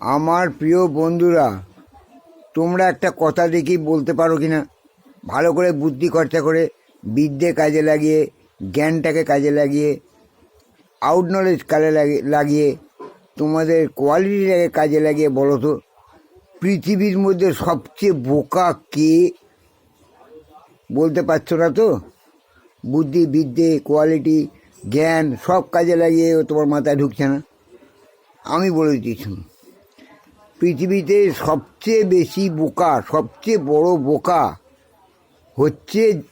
আমার প্রিয় বন্ধুরা, তোমরা একটা কথা দেখি বলতে পারো কি না ভালো করে বুদ্ধি খরচা করে বিদ্যে কাজে লাগিয়ে, জ্ঞানটাকে কাজে লাগিয়ে আউট নলেজ কাজে লাগিয়ে, তোমাদের কোয়ালিটিটাকে কাজে লাগিয়ে বলো তো, পৃথিবীর মধ্যে সবচেয়ে বোকা কে? বলতে পারছ না তো? বুদ্ধি, বিদ্যে কোয়ালিটি জ্ঞান সব কাজে লাগিয়ে তোমার মাথায় ঢুকছে না? আমি বলে দিচ্ছি। পৃথিবীতে সবচেয়ে বেশি বোকা, সবচেয়ে বড় বোকা হচ্ছে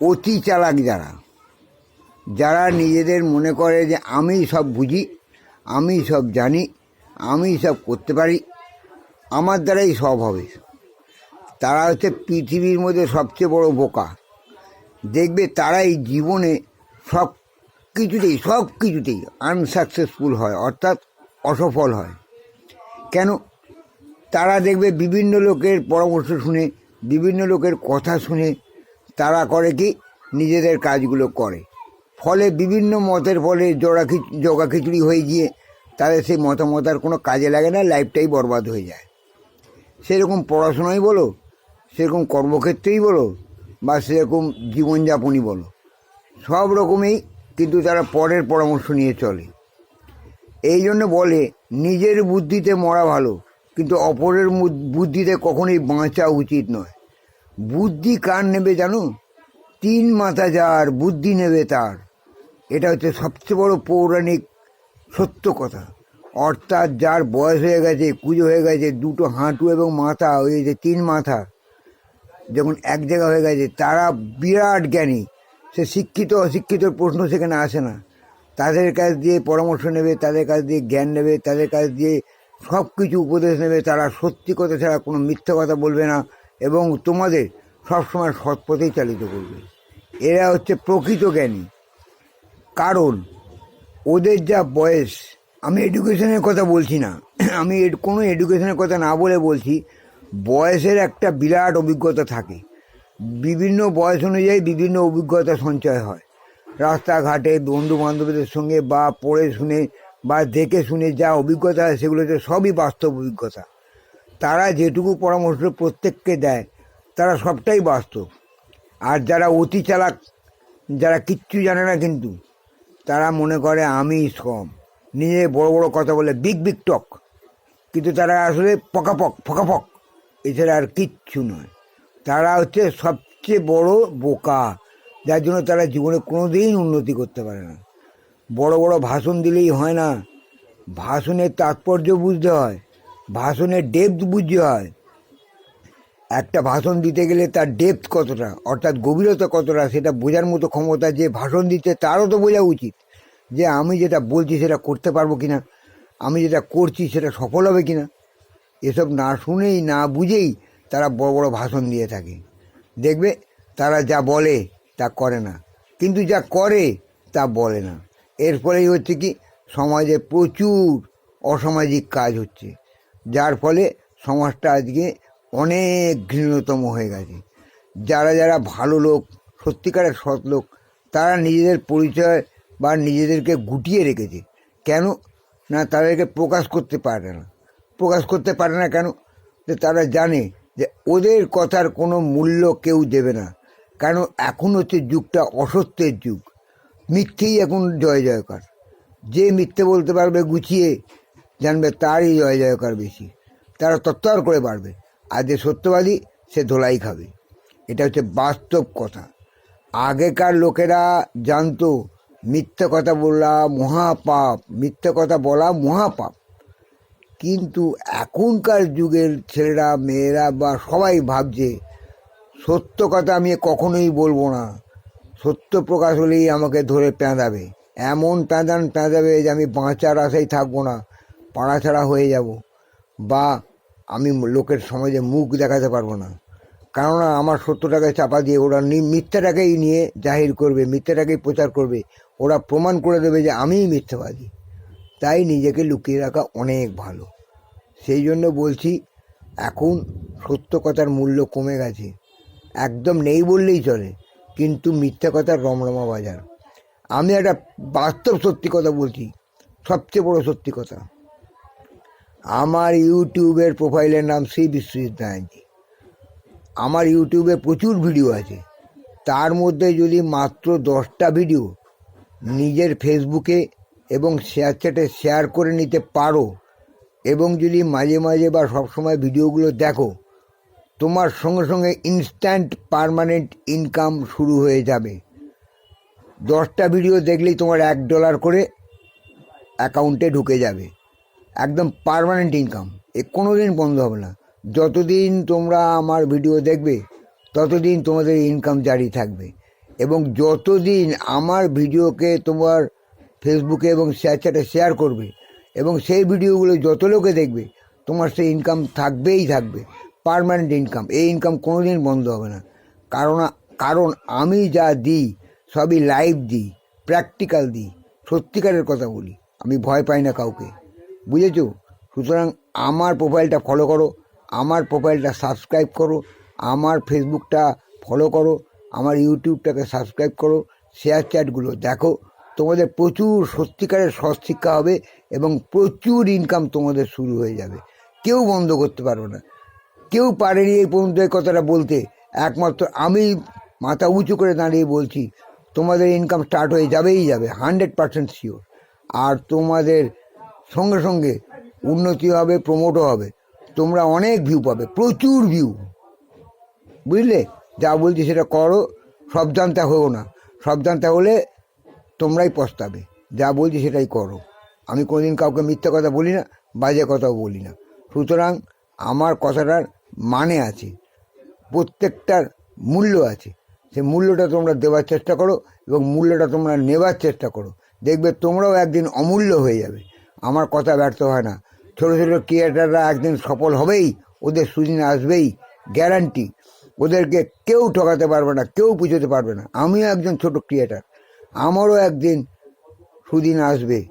অতি চালাক যারা। যারা নিজেদের মনে করে যে, আমি সব বুঝি, আমি সব জানি, আমি সব করতে পারি, আমার দ্বারাই সব হবে। তারা হচ্ছে পৃথিবীর মধ্যে সবচেয়ে বড় বোকা। দেখবে তারাই জীবনে সব কিছুতেই সব কিছুতেই আনসাকসেসফুল হয়, অর্থাৎ অসফল হয়। কেন? তারা দেখবে বিভিন্ন লোকের পরামর্শ শুনে, বিভিন্ন লোকের কথা শুনে তারা করে কি? নিজেদের কাজগুলো করে। ফলে বিভিন্ন মতের ফলে জোড়া জগা খিচুড়ি হয়ে গিয়ে তাদের সেই মতামত আর কোনো কাজে লাগে না, লাইফটাই বরবাদ হয়ে যায়। সেরকম পড়াশোনাই বলো, সেরকম কর্মক্ষেত্রেই বলো, বা সেরকম জীবনযাপনই বলো। সব রকমেই কিন্তু তারা পরের পরামর্শ নিয়ে চলে। এই জন্য বলে, নিজের বুদ্ধিতে মরা ভালো কিন্তু অপরের বুদ্ধিতে কখনোই বাঁচা উচিত নয়। বুদ্ধি কার নেবে জানো? তিন মাথা যার বুদ্ধি নেবে তার। এটা হচ্ছে সবচেয়ে বড় পৌরাণিক সত্য কথা। অর্থাৎ যার বয়স হয়ে গেছে, কুজো হয়ে গেছে, দুটো হাঁটু এবং মাথা, ওই যে তিন মাথা, যখন এক জায়গা হয়ে গেছে, তারা বিরাট জ্ঞানী। সে শিক্ষিত অশিক্ষিতর প্রশ্ন সেখানে আসে না। তাদের কাছ দিয়ে পরামর্শ নেবে, তাদের কাছ দিয়ে জ্ঞান নেবে, তাদের কাছ দিয়ে সব কিছু উপদেশ নেবে, তারা সত্যি কথা ছাড়া কোনো মিথ্যা কথা বলবে না এবং তোমাদের সবসময় সৎ পথেই চালিত করবে। এরা হচ্ছে প্রকৃত জ্ঞানী। কারণ ওদের যা বয়স, আমি এডুকেশনের কথা বলছি না। আমি কোনো এডুকেশনের কথা না বলে বলছি, বয়সের একটা বিরাট অভিজ্ঞতা থাকে। বিভিন্ন বয়স অনুযায়ী বিভিন্ন অভিজ্ঞতা সঞ্চয় হয়। রাস্তাঘাটে বন্ধু বান্ধবদের সঙ্গে বা পড়ে শুনে বা দেখে শুনে যা অভিজ্ঞতা হয় সেগুলোতে সবই বাস্তব অভিজ্ঞতা। তারা যেটুকু পরামর্শ প্রত্যেককে দেয়, তারা সবটাই বাস্তব। আর যারা অতি চালাক, যারা কিচ্ছু জানে না কিন্তু, তারা মনে করে আমি সব নিয়ে বড় বড় কথা বলে বিগ বিগ টক কিন্তু তারা আসলে পকাপক, ফকাফক, এছাড়া আর কিচ্ছু নয়। তারা হচ্ছে সবচেয়ে বড় বোকা, যার জন্য তারা জীবনে কোনোদিন উন্নতি করতে পারে না। বড় বড় ভাষণ দিলেই হয় না। ভাষণের তাৎপর্য বুঝতে হয়, ভাষণের ডেপথ বুঝতে হয়। একটা ভাষণ দিতে গেলে তার ডেপথ কতটা, অর্থাৎ গভীরতা কতটা, সেটা বোঝার মতো ক্ষমতা যে ভাষণ দিচ্ছে তারও তো বোঝা উচিত। যে আমি যেটা বলছি সেটা করতে পারব কি না আমি যেটা করছি সেটা সফল হবে কি না এসব না শুনেই, না বুঝেই তারা বড় বড় ভাষণ দিয়ে থাকে। দেখবে তারা যা বলে তা করে না, কিন্তু যা করে তা বলে না। এর ফলেই হচ্ছে কি, সমাজে প্রচুর অসামাজিক কাজ হচ্ছে, যার ফলে সমাজটা আজকে অনেক ঘৃণতম হয়ে গেছে। যারা যারা ভালো লোক, সত্যিকারের সৎ লোক, তারা নিজেদের পরিচয় বা নিজেদেরকে গুটিয়ে রেখেছে। কেন? না, তাদেরকে প্রকাশ করতে পারে না। প্রকাশ করতে পারে না কেন? যে তারা জানে যে ওদের কথার কোনো মূল্য কেউ দেবে না। কারণ এখন হচ্ছে যুগটা অসত্যের যুগ। মিথ্যেই এখন জয় জয়কার। যে মিথ্যে বলতে পারবে গুছিয়ে জানবে তারই জয় জয়কার বেশি। তারা তত্তর করে পারবে। আর যে সত্যবাদী, সে ধোলাই খাবে। এটা হচ্ছে বাস্তব কথা। আগেকার লোকেরা জানতো, মিথ্যে কথা বলা মহাপাপ, মিথ্যে কথা বলা মহাপাপ। কিন্তু এখনকার যুগের ছেলেরা, মেয়েরা বা সবাই ভাবছে, সত্য কথা আমি কখনোই বলব না। সত্য প্রকাশ হলেই আমাকে ধরে পেঁদাবে। এমন পেঁদান পেঁদাবে যে আমি বাঁচার আশায় থাকব না। পাড়া ছাড়া হয়ে যাব বা আমি লোকের সমাজে মুখ দেখাতে পারব না। কেননা আমার সত্যটাকে চাপা দিয়ে ওরা মিথ্যাটাকেই নিয়ে জাহির করবে, মিথ্যাটাকেই প্রচার করবে। ওরা প্রমাণ করে দেবে যে আমিই মিথ্যাবাদী। তাই নিজেকে লুকিয়ে রাখা অনেক ভালো। সেই জন্য বলছি, এখন সত্য কথার মূল্য কমে গেছে। একদম নেই বললেই চলে। কিন্তু মিথ্যা কথার রমরমা বাজার। আমি একটা বাস্তব সত্যি কথা বলছি, সবচেয়ে বড় সত্যি কথা। আমার ইউটিউবের প্রোফাইলের নাম শ্রী বিশ্বজিৎ ব্যানার্জি আমার ইউটিউবে প্রচুর ভিডিও আছে। তার মধ্যে যদি মাত্র দশটা ভিডিও নিজের ফেসবুকে এবং শেয়ার চ্যাটে শেয়ার করে নিতে পারো এবং যদি মাঝে মাঝে বা সবসময় ভিডিওগুলো দেখো তোমার সঙ্গে সঙ্গে ইনস্ট্যান্ট পারমানেন্ট ইনকাম শুরু হয়ে যাবে। দশটা ভিডিও দেখলেই তোমার এক ডলার করে অ্যাকাউন্টে ঢুকে যাবে। একদম পারমানেন্ট ইনকাম এ কোনো দিন বন্ধ হবে না। যতদিন তোমরা আমার ভিডিও দেখবে, ততদিন তোমাদের ইনকাম জারি থাকবে। এবং যতদিন আমার ভিডিওকে তোমার ফেসবুকে এবং শেয়ার শেয়ার করবে, এবং সেই ভিডিওগুলো যত লোকে দেখবে, তোমার সেই ইনকাম থাকবেই থাকবে। পারমানেন্ট ইনকাম এই ইনকাম কোনো দিন বন্ধ হবে না। কারণ কারণ আমি যা দিই, সবই লাইভ দিই প্র্যাকটিক্যাল দিই। সত্যিকারের কথা বলি, আমি ভয় পাই না কাউকে। বুঝেছ? সুতরাং আমার প্রোফাইলটা ফলো করো, আমার প্রোফাইলটা সাবস্ক্রাইব করো, আমার ফেসবুকটা ফলো করো, আমার ইউটিউবটাকে সাবস্ক্রাইব করো শেয়ার চ্যাটগুলো দেখো। তোমাদের প্রচুর সত্যিকারের সৎশিক্ষা হবে এবং প্রচুর ইনকাম তোমাদের শুরু হয়ে যাবে। কেউ বন্ধ করতে পারবে না। কেউ পারেনি এই পর্যন্ত এই কথাটা বলতে। একমাত্র আমি মাথা উঁচু করে দাঁড়িয়ে বলছি, তোমাদের ইনকাম স্টার্ট হয়ে যাবেই যাবে হান্ড্রেড পার্সেন্ট শিওর আর তোমাদের সঙ্গে সঙ্গে উন্নতি হবে প্রমোটও হবে। তোমরা অনেক ভিউ পাবে, প্রচুর ভিউ বুঝলে? যা বলছি সেটা করো সব জানতে হও না। সব জানতে হলে তোমরাই পস্তাবে। যা বলছি সেটাই করো। আমি কোনোদিন কাউকে মিথ্যা কথা বলি না, বাজে কথাও বলি না। সুতরাং আমার কথাটার মানে আছে, প্রত্যেকটার মূল্য আছে। সে মূল্যটা তোমরা দেওয়ার চেষ্টা করো এবং মূল্যটা তোমরা নেবার চেষ্টা করো। দেখবে তোমরাও একদিন অমূল্য হয়ে যাবে। আমার কথা ব্যর্থ হয় না। ছোটো ছোটো ক্রিয়েটাররা একদিন সফল হবেই, ওদের সুদিন আসবেই গ্যারান্টি ওদেরকে কেউ ঠকাতে পারবে না, কেউ পুজোতে পারবে না। আমিও একজন ছোট ক্রিয়েটার আমারও একদিন সুদিন আসবে।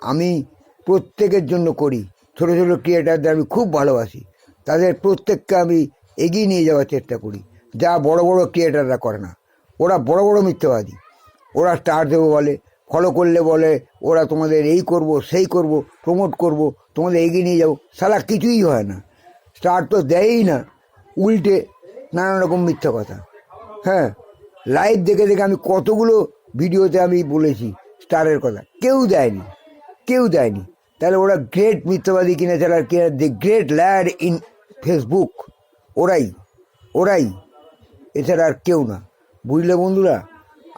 আমি প্রত্যেকের জন্য করি। ছোটো ছোটো ক্রিয়েটারদের আমি খুব ভালোবাসি। তাদের প্রত্যেককে আমি এগিয়ে নিয়ে যাওয়ার চেষ্টা করি। যা বড় বড় ক্রিয়েটাররা করে না। ওরা বড় বড় মিথ্যাবাদী। ওরা স্টার দেবো বলে ফলো করলে বলে, ওরা তোমাদের এই করব, সেই করব প্রমোট করব, তোমাদের এগিয়ে নিয়ে যাব। সালা কিছুই হয় না। স্টার তো দেয়ই না। উল্টে নানান রকম মিথ্যা কথা। হ্যাঁ লাইভ দেখে দেখে আমি কতগুলো ভিডিওতে আমি বলেছি স্টারের কথা। কেউ দেয়নি। কেউ দেয়নি। তাহলে ওরা গ্রেট মিথ্যাবাদী কিনা যারা কিনা the great lad in Facebook ওরাই ওরাই। এছাড়া আর কেউ না। বুঝলে বন্ধুরা?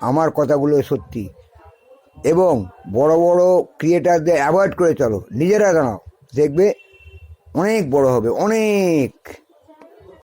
আমার কথাগুলো সত্যি। এবং বড় বড় ক্রিয়েটারদের অ্যাভয়েড করে চলো। নিজেরা দাঁড়াও। দেখবে অনেক বড় হবে। অনেক।